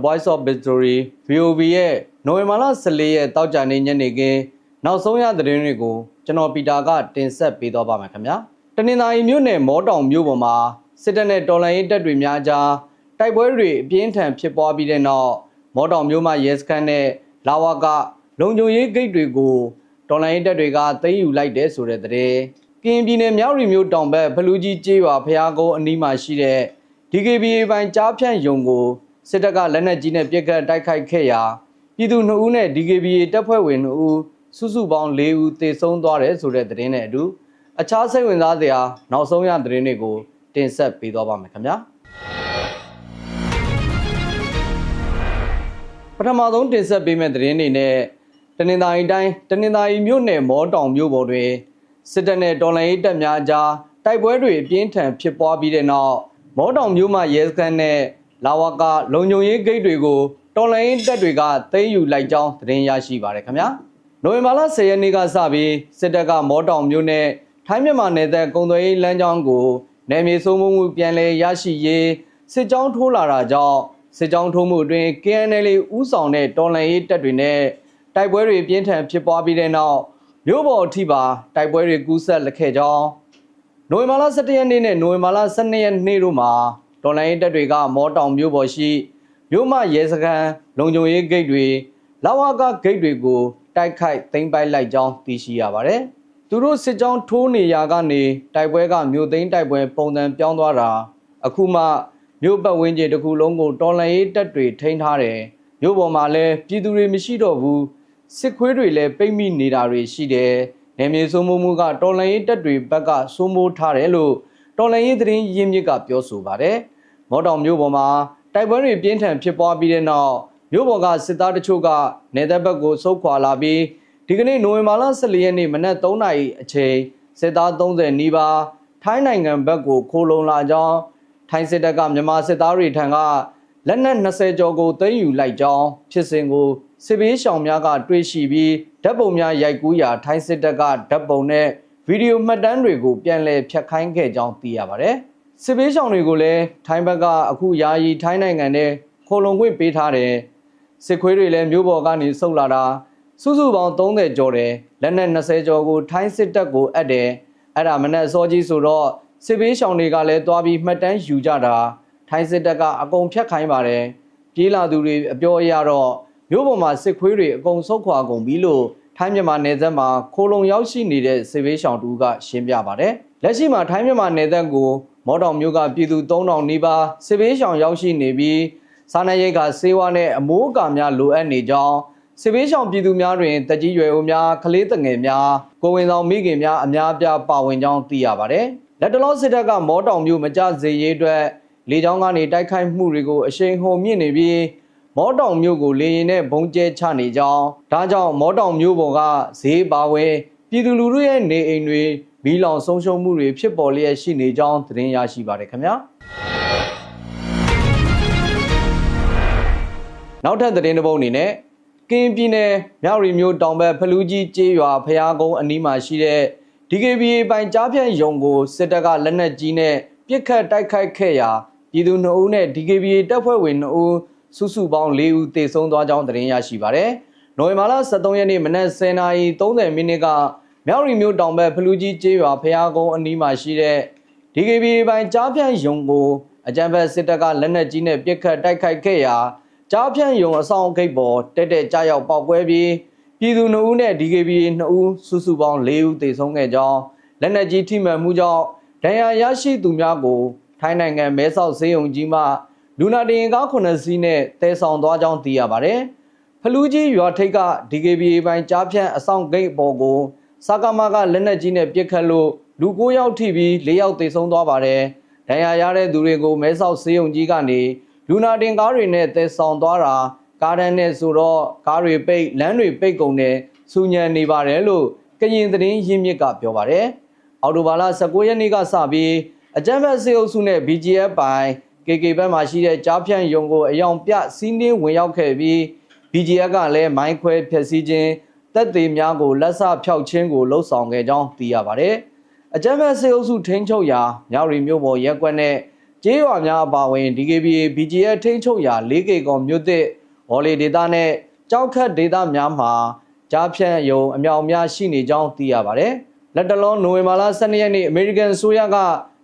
္ဂလာပါ The Voice of Victory VOV ရဲ့နိုဝင်ဘာလ14ရက်တောက်ကြနေညနေခင်းနောက်ဆုံးရသတင်းတွေကိုကျွန်တော်ပီတာကတင်ဆက်ပေးသွားပါမယ်ခင်ဗျာတနင်္သာရီမြို့နယ်မောတောင်မြို့ပေါ်မှာစစ်တပ်နဲ့တော်လှန်ရေးတပ်တွေများကြားတိုက်ပွဲတွေအပြင်းထန်ဖြစ်ပွားပြီးတဲ့နောက်မောတောင်မြို့မှာရဲစခန်းနဲ့လာဝကလုံခြုံရေးဂိတ်တွေကိုတော်လှန်ရေးတပ်တွေကသိမ်းယူလိုက်တဲ့ဆိုတဲ့သတင်းကရင်ပြည်နယ်မြောက်ရီမြို့တောင်ဘက်ဖလူကြီးကျေးရွာဖျားကုန်းအနီးမှာရှိတဲ့ DKBA ပိုင်းကြားဖြန့်ယုံကို စစ်တပ်ကလက်နက်ကြီးနဲ့ပစ်ခတ်တိုက်ခိုက်ခဲ့ရာပြည်သူ2ဦးနဲ့ DKBA တပ်ဖွဲ့ဝင်2ဦးစုစုပေါင်း4ဦးသေဆုံးသွားတယ်ဆိုတဲ့သတင်းနဲ့အတူအခြားစိတ်ဝင်စားစရာနောက်ဆုံးရသတင်းတွေကိုတင်ဆက်ပေးသွားပါမယ်ခင်ဗျာပထမဆုံးတင်ဆက်ပေးမယ့်သတင်းတွေနဲ့တနင်္သာရီတိုင်းတနင်္သာရီမြို့နယ်မောတောင်မြို့ပေါ်တွင်စစ်တပ်နဲ့တော်လှန်ရေးတပ်များကြားတိုက်ပွဲတွေအပြင်းထန်ဖြစ်ပွားပြီးတဲ့နောက်မောတောင်မြို့မှာရဲစခန်းနဲ့ လာဝကလုံခြုံရေးဂိတ်တွေကိုတော်လှန်ရေးတပ်တွေကသိမ်းယူလိုက်ကြောင်းသတင်းရရှိပါရခင်ဗျာနိုဝင်ဘာလ10ရက်နေ့ကစပြီးစစ်တပ်ကမောတောင်မြို့နဲ့ထိုင်းမြန်မာနယ်သက်ကုံသွေးလမ်းကြောင်းကိုနယ်မြေစိုးမိုးမှုပြန်လည်ရရှိရေးစစ်ကြောင်းထိုးလာတာကြောင့်စစ်ကြောင်းထိုးမှုအတွင်း KNL ဦးဆောင်တဲ့တော်လှန်ရေးတပ်တွေနဲ့တိုက်ပွဲတွေပြင်းထန်ဖြစ်ပွားပြီးတဲ့နောက်မြို့ပေါ်အထိပါတိုက်ပွဲတွေကူးဆက်လက်ခဲ့ကြောင်းနိုဝင်ဘာလ17ရက်နေ့နဲ့နိုဝင်ဘာလ12ရက်နေ့တို့မှာ တော်လိုင်းတပ်တွေကမောတောင်မြို့ပေါ်ရှိမြို့မရဲစခန်းလုံခြုံရေးဂိတ်တွေလာဝကဂိတ်တွေကိုတိုက်ခိုက်သိမ်းပိုက်လိုက်ကြောင်းသိရှိရပါတယ်။သူတို့စစ်ကြောင်းထိုးနေရာကနေတိုက်ပွဲကမြို့သိမ်းတိုက်ပွဲပုံစံပြောင်းသွားတာအခုမှမြို့ပတ်ဝန်းကျင်တစ်ခုလုံးကိုတော်လှန်ရေးတပ်တွေထိန်းထားတယ်။မြို့ပေါ်မှာလည်းပြည်သူတွေမရှိတော့ဘူးစစ်ခွေးတွေလည်းပိတ်မိနေတာတွေရှိတယ်။နယ်မြေစိုးမိုးမှုကတော်လှန်ရေးတပ်တွေဘက်ကစိုးမိုးထားတယ်လို့တော်လှန်ရေးသတင်းရင်းမြစ်ကပြောဆိုပါတယ်။ မော်တောင်မြို့ပေါ်မှာတိုက်ပွဲတွေပြင်းထန်ဖြစ်ပွားပြီးတဲ့နောက်မြို့ပေါ်ကစစ်သားတချို့ကနေသက်ဘက်ကိုဆုတ်ခွာလာပြီးဒီကနေ့နိုဝင်ဘာလ14ရက်နေ့မနက်3နာရီအချိန်စစ်သား30နီးပါးထိုင်းနိုင်ငံဘက်ကိုခိုးလုံလာကြောင်းထိုင်းစစ်တပ်ကမြန်မာစစ်သားတွေထံကလက်နက်20ကျော်ကိုသိမ်းယူလိုက်ကြောင်းဖြစ်စဉ်ကိုစစ်ဘေးရှောင်များကတွေ့ရှိပြီးဓာတ်ပုံများရိုက်ကူးရာထိုင်းစစ်တပ်ကဓာတ်ပုံနဲ့ဗီဒီယိုမှတ်တမ်းတွေကိုပြန်လည်ဖျက်ခိုင်းခဲ့ကြောင်းသိရပါတယ်။ စစ်ဘေးရှောင်တွေကိုလည်းထိုင်းဘက်ကအခုယာယီထိုင်းနိုင်ငံနဲ့ခိုလုံခွင့်ပေးထားတယ်။စစ်ခွေးတွေလည်းမျိုးပေါ်ကနေဆုတ်လာတာစုစုပေါင်း30ကျော်တယ်လက်နက်20ကျော်ကိုထိုင်းစစ်တပ်ကိုအပ်တယ်။အဲ့ဒါမနဲ့စောကြီးဆိုတော့စစ်ဘေးရှောင်တွေကလည်းတွားပြီးမှတ်တမ်းယူကြတာထိုင်းစစ်တပ်ကအကုန်ဖျက်ခိုင်းပါတယ်။ပြေးလာသူတွေအပြောအရတော့မြို့ပေါ်မှာစစ်ခွေးတွေအကုန်ဆုတ်ခွာကုန်ပြီလို့ထိုင်းမြန်မာနယ်စပ်မှာခိုလုံရောက်ရှိနေတဲ့စစ်ဘေးရှောင်တူကရှင်းပြပါတယ်။လက်ရှိမှာထိုင်းမြန်မာနယ်စပ်ကိုမော်တော်မြို့ကပြည်သူ3000နီးပါးစစ်ဘေးရှောင်ရောက်ရှိနေပြီးစားနပ်ရိက္ခာဆေးဝါးနဲ့အမိုးအကာများလိုအပ်နေကြောင်းစစ်ဘေးရှောင်ပြည်သူများတွင်တကြီးရွယ်အိုများကလေးငယ်များကိုဝင်ဆောင်မိခင်များအများအပြားပါဝင်ကြောင်းသိရပါတယ်။လက်တလောစစ်တပ်ကမော်တောင်မြို့မကြစေရေးအတွက်လေကြောင်းကနေတိုက်ခိုက်မှုတွေကိုအရှိန်ဟုန်မြင့်နေပြီးမောတောင်မြို့ကိုလေရင်နဲ့ဘုံကျဲချနေကြောင်းဒါကြောင့်မောတောင်မြို့ပေါ်ကဈေးပါဝဲပြည်သူလူထုရဲ့နေအိမ်တွေ မီးလောင်ဆုံးရှုံးမှုတွေဖြစ်ပေါ်လျက်ရှိနေကြောင်းသတင်းရရှိပါတယ်ခင်ဗျာနောက်ထပ်သတင်းတစ်ပုဒ်အနေနဲ့ကင်းပြည်နယ်မြောက်ရီမြို့တောင်ဘက်ဖလူးကြီးကျေးရွာဖျားကုန်းအနီးမှာရှိတဲ့ DKBA ပိုင်ကြားဖြန့်ယုံကိုစစ်တပ်ကလက်နက်ကြီးနဲ့ပစ်ခတ်တိုက်ခိုက်ခဲ့ရာပြည်သူ2ဦးနဲ့ DKBA တပ်ဖွဲ့ဝင်2ဦးစုစုပေါင်း၄ဦးသေဆုံးသွားကြောင်းသတင်းရရှိပါရယ်။နိုဝင်ဘာလ23ရက်နေ့မနက်10:30မိနစ်က မြောက်ရီမြို့တောင်ဘက်ဖလူကြီးကျေးရွာဖျားကုန်းအနီးမှာရှိတဲ့ DKB ပိုင်းကြားဖြန့်ယုံကိုအကြံဖက်စစ်တပ်ကလက်နက်ကြီးနဲ့ပစ်ခတ်တိုက်ခိုက်ခဲ့ရာကြားဖြန့်ယုံအဆောင်ဂိတ်ပေါ်တက်တက်ကြားရောက်ပေါက်ကွဲပြီးပြည်သူ2ဦးနဲ့ DKB 2ဦးစုစုပေါင်း4ဦးသေဆုံးခဲ့ကြောင်းလက်နက်ကြီးထိမှန်မှုကြောင့်ဒဏ်ရာရရှိသူများကိုထိုင်းနိုင်ငံမဲဆောက်ဈေးရုံကြီးမှလူနာတင်ကား9စီးနဲ့တဲဆောင်သွားကြောင်းသိရပါတယ်။ဖလူးကြီးရွာထိပ်က DKBA ပိုင်းကြားဖြန့်အဆောင်ဂိတ်ပေါ်ကို စကားမကလက်နက်ကြီးနဲ့ပစ်ခတ်လို့လူ9ယောက်ထိပြီး4ယောက်သေဆုံးသွားပါတယ်။ဒဏ်ရာရတဲ့သူတွေကိုမဲဆောက်စေယုံကြီးကနေလူနာတင်ကားတွေနဲ့တဲဆောင်သွားတာကားတန်းနဲ့ဆိုတော့ကားတွေပိတ်လမ်းတွေပိတ်ကုန်တယ်စူညံနေပါတယ်လို့ကရင်သတင်းရင်းမြစ်ကပြောပါတယ်။အော်တိုဘာလ19ရက်နေ့ကစပြီးအကြမ်းဖက်စေအုပ်စုနဲ့ BGF ပိုင်း KK ဘက်မှာရှိတဲ့ကြားဖြန့်ယုံကိုအယောင်ပြစီးနှင်းဝင်ရောက်ခဲ့ပြီး BGF ကလည်းမိုင်းခွဲဖျက်ဆီးခြင်း တပ်သေးများကိုလက်ဆဖျောက်ခြင်းကိုလှုံ့ဆော်ခဲ့ကြောင်းသိရပါတယ်။အကြမ်းဖက်စေအုပ်စုထိန်းချုပ်ရာမြောက်ရီမြို့ပေါ်ရက်ကွက်နဲ့ကျေးရွာများအပါအဝင် DKBA BGF ထိန်းချုပ်ရာ 4K ကောင်မြို့သစ်ဝေါ်လီဒေတာနဲ့ကြောက်ခတ်ဒေတာများမှာကြားဖြန့်ယုံအမြောက်အများရှိနေကြောင်းသိရပါတယ်။လက်တလုံးနိုဝင်ဘာလ12ရက်နေ့အမေရိကန်ဆိုရက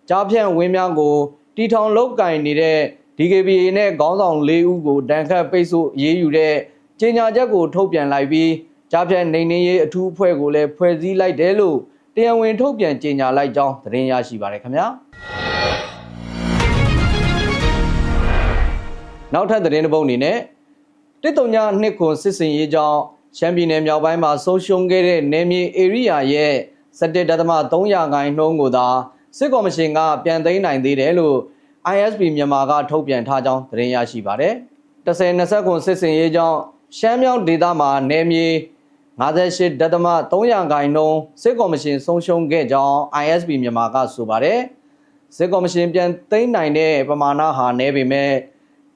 ကြားဖြန့်ဝင်းများကိုတီထောင်လုတ်ကင်နေတဲ့ DKBA နဲ့ခေါင်းဆောင်၄ဦးကိုတန်ခတ်ပိတ်ဆို့ရေးယူတဲ့ကြေညာချက်ကိုထုတ်ပြန်လိုက်ပြီး ကြားဖြန့်နေနေရေးအထူးအဖွဲ့ကိုလည်းဖွဲ့စည်းလိုက်တယ်လို့တရားဝင်ထုတ်ပြန်ကြေညာလိုက်ကြောင်းသတင်းရရှိပါတယ်ခင်ဗျာနောက်ထပ်သတင်းတစ်ပုဒ်အနေနဲ့တစ်တုံညာနှစ်ခွန်စစ်စင်ရေးကြောင်းရှမ်းပြည်နယ်မြောက်ပိုင်းမှာဆုံးရှုံးခဲ့တဲ့နယ်မြေဧရိယာရဲ့17.300ခိုင်နှုန်းကိုသာစစ်ကော်မရှင်ကပြန်သိမ်းနိုင်သေးတယ်လို့ ISP မြန်မာကထုတ်ပြန်ထားကြောင်းသတင်းရရှိပါတယ်။10-20ခွန်စစ်စင်ရေးကြောင်းရှမ်းမြောက်ဒေသမှာနယ်မြေ 58.300ခိုင်နှုန်းစစ်ကော်မရှင်ဆုံးရှုံးခဲ့ကြောင်း ISP မြန်မာကဆိုပါတယ်။စစ်ကော်မရှင်ပြန်သိမ်းနိုင်တဲ့ပမာဏဟာနည်းပေမဲ့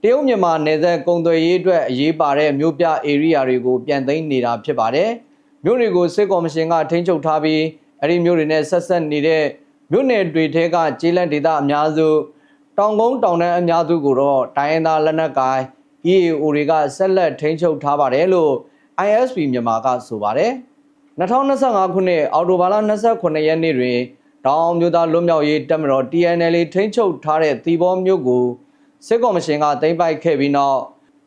တရုတ်မြန်မာနယ်စပ်ကုန်သွယ်ရေးအတွက်အရေးပါတဲ့မြို့ပြဧရိယာတွေကိုပြန်သိမ်းနေတာဖြစ်ပါတယ်။မြို့တွေကိုစစ်ကော်မရှင်ကထိန်းချုပ်ထားပြီးအဲ့ဒီမြို့တွေနဲ့ဆက်ဆက်နေတဲ့မြို့နယ်တွေထဲကကျေးလန့်ဒေသအများစုတောင်ကုန်းတောင်တန်းအများစုကိုတော့တိုင်းရင်းသားလက်နက်ကိုင် EAO တွေကဆက်လက်ထိန်းချုပ်ထားပါတယ်လို့ ISP မြန်မာကဆိုပါတယ်2025ခုနှစ်အောက်တိုဘာလ29ရက်နေ့တွင်တောင်မြို့သားလွတ်မြောက်ရေးတပ်မတော် TNL ထိန်းချုပ်ထားတဲ့သီဘောမြို့ကိုစစ်ကော်မရှင်ကသိမ်းပိုက်ခဲ့ပြီးနောက်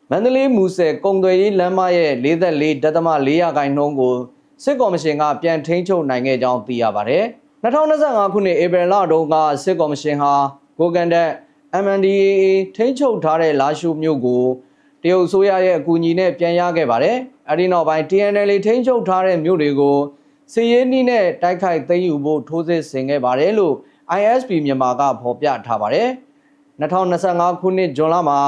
မန္တလေးမူဆယ်ကုံသွယ်ရေးလမ်းမရဲ့44.4ရာခိုင်နှုန်းကိုစစ်ကော်မရှင်ကပြန်ထိန်းချုပ်နိုင်ခဲ့ကြောင်းသိရပါတယ်။2025ခုနှစ်ဧပြီလတုန်းကစစ်ကော်မရှင်ဟာကိုကန်တက် MNDAA ထိန်းချုပ်ထားတဲ့လာရှုမြို့ကို တရုတ်ဆိုရရဲ့အကူအညီနဲ့ပြန်ရခဲ့ပါတယ်။အဲဒီနောက်ပိုင်း TNL ထိန်းချုပ်ထားတဲ့မြို့တွေကိုစီရေးနည်းနဲ့တိုက်ခိုက်သိမ်းယူဖို့ထိုးစစ်ဆင်ခဲ့ပါတယ်လို့ ISP မြန်မာကဖော်ပြထားပါတယ်။2025ခုနှစ်ဇွန်လမှာ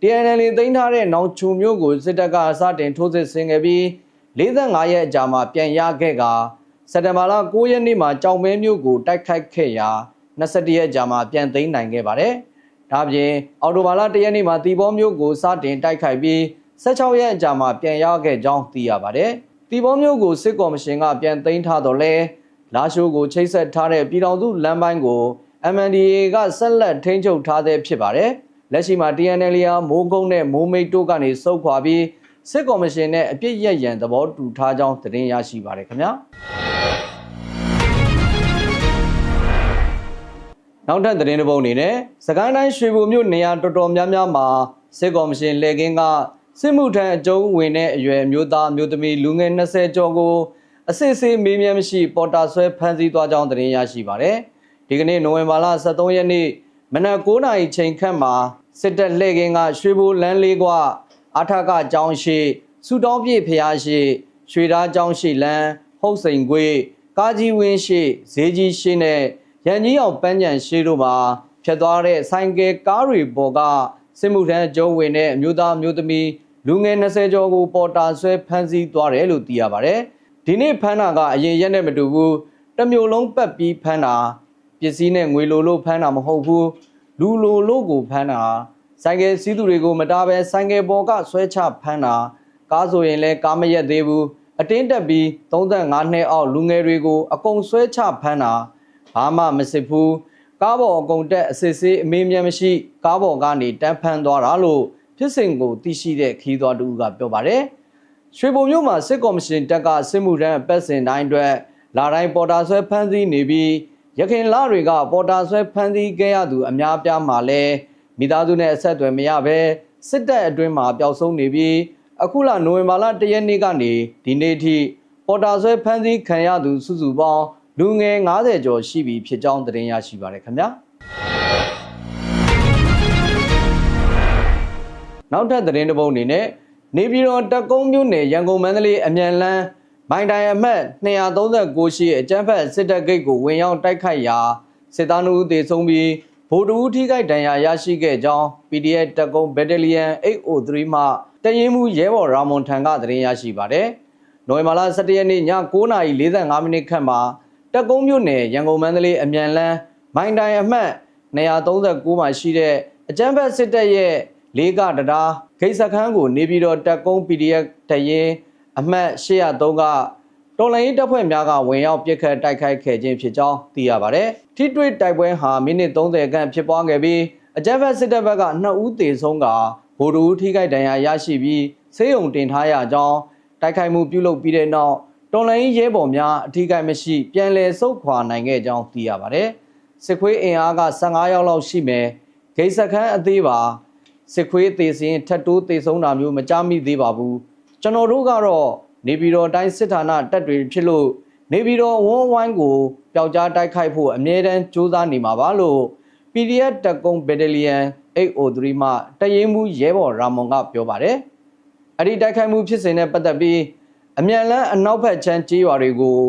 TNL သိမ်းထားတဲ့နောင်ချူမြို့ကိုစစ်တပ်ကစတင်ထိုးစစ်ဆင်ခဲ့ပြီး45ရက်အကြာမှာပြန်ရခဲ့ကစက်တဘာလ9ရက်နေ့မှာကြောင်မဲမြို့ကိုတိုက်ခိုက်ခဲ့ရာ21ရက်ကြာမှာပြန်သိမ်းနိုင်ခဲ့ပါတယ်။ ဒါပြင်အော်တိုဘာလ1ရက်နေ့မှာတီဘောမြို့ကိုစတင်တိုက်ခိုက်ပြီး16ရက်အကြာမှာပြန်ရခဲ့ကြောင်းသိရပါတယ်။တီဘောမြို့ကိုစစ်ကော်မရှင်ကပြန်သိမ်းထားတော့လဲလာရှိုးကိုချိတ်ဆက်ထားတဲ့ပြည်တော်စုလမ်းပိုင်းကို MNDAA ကဆက်လက်ထိန်းချုပ်ထားသေးဖြစ်ပါတယ်။လက်ရှိမှာ TNL ရာမိုးကုန်းနဲ့မိုးမိတ်တို့ကနေစုပ်ခွာပြီးစစ်ကော်မရှင်နဲ့အပြစ်ရရန်သဘောတူထားကြောင်းသတင်းရရှိပါတယ်ခင်ဗျာ။ နောက်ထပ်သတင်းတစ်ပုဒ်အနေနဲ့စကိုင်းတိုင်းရွှေဘိုမြို့နေရာတော်တော်များများမှာစစ်ကော်မရှင်လက်ကင်းကစစ်မှုထမ်းအကျုံးဝင်တဲ့အရွယ်မျိုးသားမျိုးသမီးလူငယ်20ကျော်ကိုအစစ်အဆေးမေးမြန်းမရှိပေါ်တာဆွဲဖမ်းဆီးသွားကြောင်းသတင်းရရှိပါတယ်။ဒီကနေ့နိုဝင်ဘာလ23ရက်နေ့မနက်9:00နာရီချိန်ခန့်မှာစစ်တပ်လှည့်ကင်းကရွှေဘိုလမ်းလေးကွာအထကကျောင်းရှိစူတောင်းပြည့်ဖျားရှိရွှေသားကျောင်းရှိလမ်းဟုတ်စိန်ခွေကားကြီးဝင်းရှိဈေးကြီးရှိနဲ့ ရန်ကြီးအောင်ပန်းကြံရှိတို့မှာဖြတ်သွားတဲ့ဆိုင်ကယ်ကားတွေပေါ်ကစစ်မှုထမ်းကျုံးဝင်တဲ့အမျိုးသားမျိုးသမီးလူငယ်20ကျော်ကိုပေါ်တာဆွဲဖမ်းဆီးသွားတယ်လို့သိရပါတယ်။ဒီနေ့ဖမ်းတာကအရင်ရက်နဲ့မတူဘူး။တမျိုးလုံးပတ်ပြီးဖမ်းတာပစ္စည်းနဲ့ငွေလိုလို့ဖမ်းတာမဟုတ်ဘူးလူလိုလို့ကိုဖမ်းတာဆိုင်ကယ်စီးသူတွေကိုမတားပဲဆိုင်ကယ်ပေါ်ကဆွဲချဖမ်းတာကားဆိုရင်လည်းကားမရက်သေးဘူးအတင်းတက်ပြီး35နှစ်အောက်လူငယ်တွေကိုအကုန်ဆွဲချဖမ်းတာ ဘာမှမစစ်ဘူးကားပေါ်အကုန်တက်အစစ်ဆေးအမေးမြတ်မရှိ ကားပေါ်ကနေတန်းဖမ်းသွားတာလို့ဖြစ်စဉ်ကိုသိရှိတဲ့ခီးသွားတူကပြောပါတယ်ရွှေဘုံမြို့မှာစစ်ကော်မရှင်တပ်ကစစ်မှုထမ်းအပတ်စဉ်တိုင်းအတွက်လာတိုင်းပေါ်တာဆွဲဖမ်းဆီးနေပြီးရခင်လတွေကပေါ်တာဆွဲဖမ်းဆီးခဲ့ရသူအများပြားမှာလဲမိသားစုနဲ့အဆက်အသွယ်မရဘဲစစ်တပ်အတွင်းမှာပျောက်ဆုံးနေပြီးအခုလနိုဝင်ဘာလ၁ရက်နေ့ကနေဒီနေ့ထိပေါ်တာဆွဲဖမ်းဆီးခံရသူစုစုပေါင်း လူငယ်90ကျော်ရှိပြီဖြစ်ကြောင်းသတင်းရရှိပါရခင်ဗျာနောက်ထပ်သတင်းတစ်ပုဒ်အနေနဲ့နေပြည်တော်တက်ကုန်းမြို့နယ်ရန်ကုန်မန္တလေးအမြန်လန်းမိုင်တိုင်အမှတ်239ရှိအကြမ်းဖက်စစ်တပ်ဂိတ်ကိုဝင်ရောက်တိုက်ခိုက်ရာစစ်သားနှုတ်သေဆုံးပြီးဗိုလ်တူထိခိုက်ဒဏ်ရာရရှိခဲ့ကြောင်း PDF တပ်ကုန်း Battalion 803မှတရင်မှုရဲဘော်ရာမွန်ထံကသတင်းရရှိပါတယ်။နိုဝင်ဘာလ17ရက်နေ့ည9:45မိနစ်ခန့်မှာ တက်ကုန်းမြို့နယ်ရန်ကုန်မန္တလေးအမြန်လန်းမိုင်တိုင်အမှတ်239မှာရှိတဲ့အကြမ်းဖက်စစ်တပ်ရဲ့လေးကတရားဂိတ်စခန်းကိုနေပြည်တော်တက်ကုန်း PDF တရင်အမှတ်803ကတော်လိုင်းတပ်ဖွဲ့များကဝင်ရောက်ပစ်ခတ်တိုက်ခိုက်ခဲ့ခြင်းဖြစ်ကြောင်းသိရပါတယ်။ထိတွေ့တိုက်ပွဲဟာမိနစ်30ခန့်ဖြစ်ပွားခဲ့ပြီးအကြမ်းဖက်စစ်တပ်ဘက်က2ဦးသေဆုံးကဗိုလ်တူထိခိုက်ဒဏ်ရာရရှိပြီးဆေးရုံတင်ထားရကြောင်းတိုက်ခိုက်မှုပြုလုပ်ပြီးတဲ့နောက် တော်လိုင်းရဲဘော်များအထိခိုက်မရှိ ပြန်လည်ဆုတ်ခွာနိုင်ခဲ့ကြောင်းသိရပါတယ်စစ်ခွေးအင်အားက15ယောက်လောက်ရှိမယ်ဂိတ်စခန်းအသေးပါစစ်ခွေးသေစင်ထတ်တိုးသေဆုံးတာမျိုးမကြားမိသေးပါဘူးကျွန်တော်တို့ကတော့နေပြည်တော်တိုင်းစစ်ဌာနတပ်တွေဖြစ်လို့နေပြည်တော်ဝန်းဝိုင်းကိုပျောက်ကြားတိုက်ခိုက်ဖို့အမြဲတမ်းကြိုးစားနေမှာပါလို့ PDF တကုံဘက်တလီယန် 803 မှတရင်မှုရဲဘော်ရာမွန်ကပြောပါတယ်။အဲ့ဒီတိုက်ခိုက်မှုဖြစ်စဉ်နဲ့ပတ်သက်ပြီး အမြန်လန်းအနောက်ဘက်ချမ်းကြေးရွာတွေကို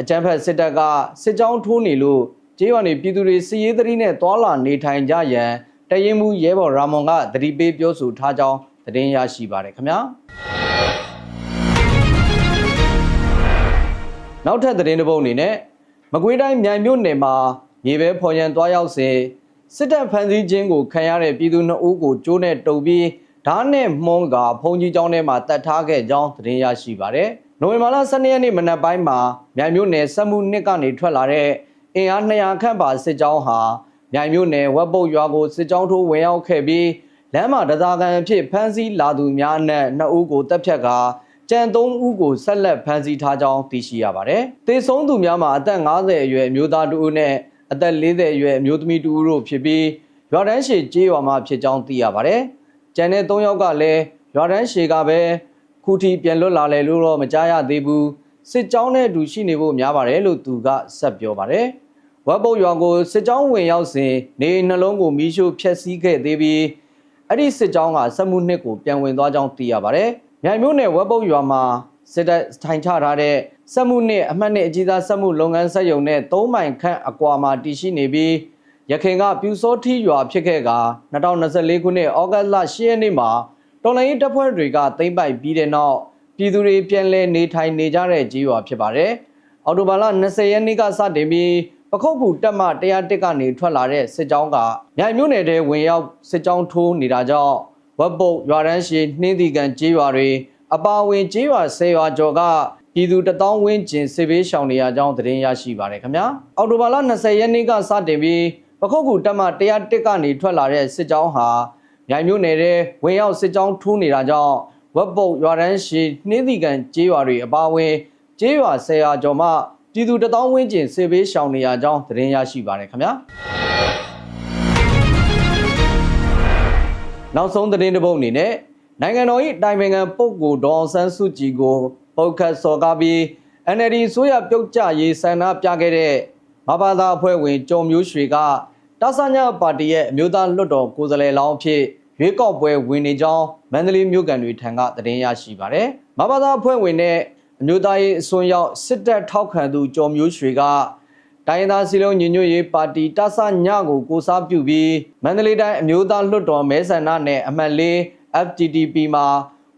အကြမ်းဖက်စစ်တပ်ကစစ်ကြောင်းထိုးနေလို့ကြေးရွာနေပြည်သူတွေစီရေးသတိနဲ့တွာလာနေထိုင်ကြရန်တရင်မှုရဲဘော်ရာမွန်ကသတိပေးပြောဆိုထားကြောင်းသတင်းရရှိပါတယ်ခင်ဗျာ။နောက်ထပ်သတင်းတစ်ပုဒ်အနေနဲ့မကွေးတိုင်းမြိုင်မြို့နယ်မှာမြေပဲဖော်ရန်တွားရောက်စဉ်စစ်တပ်ဖမ်းဆီးခြင်းကိုခံရတဲ့ပြည်သူနှစ်ဦးကိုကျိုးနဲ့တုပ်ပြီး ဓာတ်နဲ့မှုန်းကဖုန်ကြီးကျောင်းထဲမှာတတ်ထားခဲ့ကြောင်းသတင်းရရှိပါတယ်။နိုဝင်ဘာလ12ရက်နေ့မနက်ပိုင်းမှာမြိုင်မြို့နယ်စက်မှုနှစ်ကနေထွက်လာတဲ့အင်အား200ခန့်ပါစစ်ကြောင်းဟာမြိုင်မြို့နယ်ဝက်ပုတ်ရွာကိုစစ်ကြောင်းထိုးဝင်ရောက်ခဲ့ပြီးလမ်းမှာတစားကန်အဖြစ်ဖမ်းဆီးလာသူများနဲ့နှစ်ဦးကိုတပ်ဖြတ်ကာကြံ၃ဦးကိုဆက်လက်ဖမ်းဆီးထားကြောင်းသိရှိရပါတယ်။တေဆုံးသူများမှာအသက်50အရွယ်အမျိုးသားတူဦးနဲ့အသက်40အရွယ်အမျိုးသမီးတူဦးတို့ဖြစ်ပြီးရွာတန်းရှည်ကျေးရွာမှာဖြစ်ကြောင်းသိရပါတယ်။ ကျန်တဲ့၃ယောက်ကလည်းရွာတန်းရှည်ကပဲခုထိပြန်လွတ်လာတယ်လို့တော့မကြားရသေးဘူး။စစ်ကြောင်းနဲ့အတူရှိနေဖို့များပါတယ်လို့သူကဆက်ပြောပါတယ်။ဝက်ပုတ်ရွာကိုစစ်ကြောင်းဝင်ရောက်စဉ်နေနှလုံးကိုမီးရှို့ဖျက်ဆီးခဲ့သေးပြီးအဲ့ဒီစစ်ကြောင်းကစက်မှုနှစ်ကိုပြန်ဝင်သွားကြောင်းသိရပါတယ်။မြိုင်မြို့နယ်ဝက်ပုတ်ရွာမှာစစ်တပ်ထိုင်ချထားတဲ့စက်မှုနှစ်အမှတ်နှစ်အကြီးသားစက်မှုလုပ်ငန်းစက်ရုံနဲ့၃မိုင်ခန့်အကွာမှာတည်ရှိနေပြီး ရခိုင်ကပြူစောထီရွာဖြစ်ခဲ့က2024ခုနှစ်ဩဂတ်လ10ရက်နေ့မှာတော်လိုင်းတပ်ဖွဲ့တွေကသိမ်းပိုက်ပြီးတဲ့နောက်ပြည်သူတွေပြန်လည်နေထိုင်နေကြတဲ့ကြီးရွာဖြစ်ပါတယ်။အော်တိုဘာလ20ရက်နေ့ကစတင်ပြီးပခုတ်ကူတက်မှ101ကနေထွက်လာတဲ့စစ်ကြောင်းကမြိုင်မြို့နယ်ထဲဝင်ရောက်စစ်ကြောင်းထိုးနေတာကြောင့်ဝက်ပုတ်ရွာရန်ရှိနှင်းတီကန်ကြီးရွာတွေအပါဝင်ကြေးရွာဆယ်ရွာကျော်ကပြည်သူတထောင်ဝင်းကျင်စေဘေးရှောင်နေရကြောင်းသတင်းရရှိပါတယ်ခင်ဗျာအော်တိုဘာလ20ရက်နေ့ကစတင်ပြီး ပခုတ်ကူတက်မှ101ကနေထွက်လာတဲ့စစ်ကြောင်းဟာမြိုင်မြို့နယ်ထဲဝင်ရောက်စစ်ကြောင်းထိုးနေတာကြောင့်ဝက်ပုတ်ရွာတန်းရှိနှင်းတီကန်ကြေးရွာတွေအပါဝင်ကြေးရွာဆယ်ရွာကျော်မှပြည်သူတထောင်ဝင်းကျင်စေဘေးရှောင်နေရကြောင်းသတင်းရရှိပါတယ်ခင်ဗျာနောက်ဆုံးသတင်းတစ်ပုဒ်အနေနဲ့နိုင်ငံတော်၏တိုင်ပင်ခံပုဂ္ဂိုလ်ဒေါ်ဆန်းစုကြည်ကိုပုတ်ခတ်စော်ကားပြီး NLD ဆိုရပြုတ်ကျရေးဆန္ဒပြခဲ့တဲ့ မဘာသာအဖွဲ့ဝင်ကျော်မျိုးရွှေကတဆညပါတီရဲ့အမျိုးသားလွှတ်တော်ကိုယ်စားလှယ်လောင်းအဖြစ်ရွေးကောက်ပွဲဝင်နေကြောင်းမန္တလေးမြို့ကန်တွေထံကသတင်းရရှိပါတယ်။မဘာသာအဖွဲ့ဝင်နဲ့အမျိုးသားရေးအစွန်းရောက်စစ်တပ်ထောက်ခံသူကျော်မျိုးရွှေကတိုင်းသားစီလုံးညီညွတ်ရေးပါတီတဆညကိုကိုစားပြုပြီးမန္တလေးတိုင်းအမျိုးသားလွှတ်တော်မဲဆန္ဒနယ်အမှတ်၄ FTTP မှာ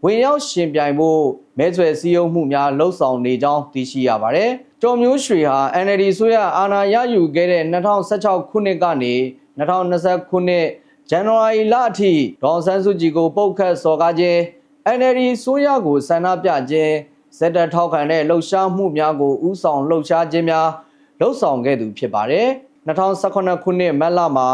ဝင်ရောက်ရှင်ပြိုင်ဖို့မဲဆွယ်စည်းရုံးမှုများလှုပ်ဆောင်နေကြောင်းသိရှိရပါတယ်။ ကျော်မျိုးရွှေဟာ NLD ဆိုရအာဏာရယူခဲ့တဲ့2016ခုနှစ်ကနေ2020ခုနှစ်ဇန်နဝါရီလအထိဒေါ်ဆန်းစုကြည်ကိုပုတ်ခတ်စော်ကားခြင်း NLD ဆိုရကိုဆန္ဒပြခြင်းစက်တပ်ထောက်ခံတဲ့လှုပ်ရှားမှုများကိုဥဆောင်လှုပ်ရှားခြင်းများလှုပ်ဆောင်ခဲ့သူဖြစ်ပါတယ်။2018ခုနှစ်မတ်လမှာ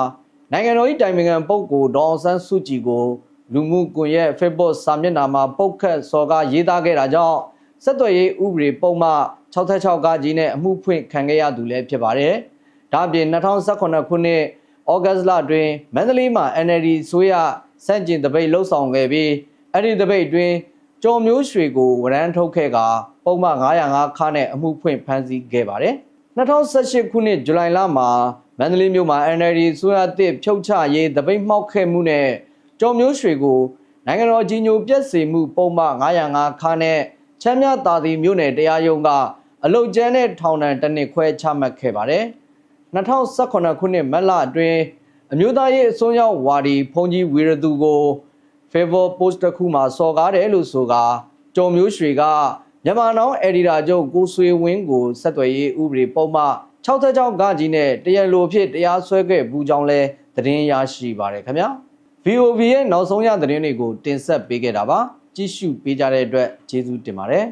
နိုင်ငံတော်၏တိုင်ပင်ခံပုဂ္ဂိုလ်ဒေါ်ဆန်းစုကြည်ကိုလူမှုကွန်ရက် Facebook စာမျက်နှာမှာပုတ်ခတ်စော်ကားရေးသားခဲ့တာကြောင့်ဆက်သွယ်ရေးဥပဒေပုံမှ 66ကကြီးနဲ့အမှုဖွင့်ခံခဲ့ရသူလည်းဖြစ်ပါတယ်။ဒါ့အပြင်2018ခုနှစ်ဩဂတ်လတွင်မန္တလေးမှာ NLD ဆိုရစန့်ကျင်တပိတ်လှုပ်ဆောင်ခဲ့ပြီးအဲ့ဒီတပိတ်တွင်ကျော်မျိုးရွှေကိုဝရမ်းထုတ်ခဲ့ကပုံမှ905ခါနဲ့အမှုဖွင့်ဖမ်းဆီးခဲ့ပါတယ်။2018ခုနှစ်ဇူလိုင်လမှာမန္တလေးမြို့မှာ NLD ဆိုရတစ်ဖြုတ်ချရေးတပိတ်မှောက်ခဲ့မှုနဲ့ကျော်မျိုးရွှေကိုနိုင်ငံတော်ကြီးညိုပြက်စီမှုပုံမှ905ခါနဲ့ချမ်းမြသာသည်မြို့နယ်တရားရုံးက အလုတ်ကျန်းတဲ့ထောင်ဒဏ်တစ်နှစ်ခွဲချမှတ်ခဲ့ပါတယ်။2018ခုနှစ်မတ်လအတွင်းအမျိုးသားရေးအစွန်းရောက်ဝါဒီဖုန်ကြီးဝီရသူကို favor post တစ်ခုမှာစော်ကားတယ်လို့ဆိုကာကျော်မျိုးရွှေကမြန်မာနောင်အက်ဒီတာချုပ်ကိုဆွေဝင်းကိုဆက်သွယ်ရေးဥပဒေပုံမှ66ကကြီးနဲ့တရားလိုဖြစ်တရားစွဲခဲ့ဘူးကြောင်းလဲသတင်းရရှိပါတယ်ခင်ဗျာ။ VOV ရဲ့နောက်ဆုံးရသတင်းတွေကိုတင်ဆက်ပေးခဲ့တာပါကြည့်ရှုပေးကြတဲ့အတွက်ကျေးဇူးတင်ပါတယ်